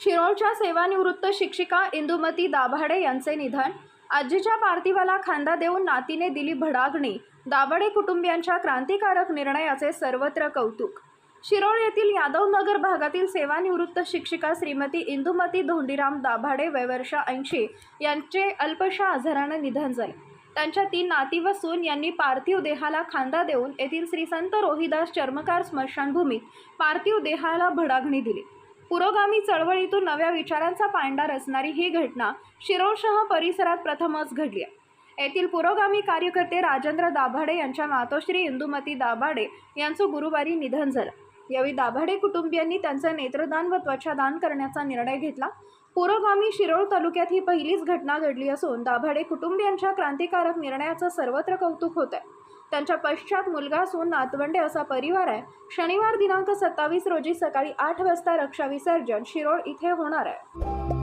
शिरोळच्या सेवानिवृत्त शिक्षिका इंदुमती दाभाडे यांचे निधन. आजीच्या पार्थिवाला खांदा देऊन नातीने दिली भडागणी. दाभाडे कुटुंबियांच्या क्रांतिकारक निर्णयाचे सर्वत्र कौतुक. शिरोळ येथील यादवनगर भागातील सेवानिवृत्त शिक्षिका श्रीमती इंदुमती धोंडीराम दाभाडे वयवर्ष ऐंशी यांचे अल्पशा आजारानं निधन झाले. त्यांच्या तीन नाती व सून यांनी पार्थिव देहाला खांदा देऊन येथील श्री संत रोहिदास चर्मकार स्मशानभूमीत पार्थिव देहाला भडागणी दिली. पुरोगामी चळवळीतून नव्या विचारांचा पांडार असणारी ही घटना शिरोळशह परिसरात प्रथमच घडली आहे. येथील पुरोगामी कार्यकर्ते राजेंद्र दाभाडे यांच्या मातोश्री इंदुमती दाभाडे यांचं गुरुवारी निधन झालं. यावेळी दाभाडे कुटुंबियांनी त्यांचं नेत्रदान व त्वचादान करण्याचा निर्णय घेतला. पुरोगामी शिरोळ तालुक्यात ही पहिलीच घटना घडली असून दाभाडे कुटुंबियांच्या क्रांतिकारक निर्णयाचं सर्वत्र कौतुक होत आहे त्यांच्या पश्चात मुलगा असून नातवंडे असा परिवार आहे. शनिवार दिनांक सत्तावीस रोजी सकाळी आठ वाजता रक्षा विसर्जन शिरोळ इथे होणार आहे.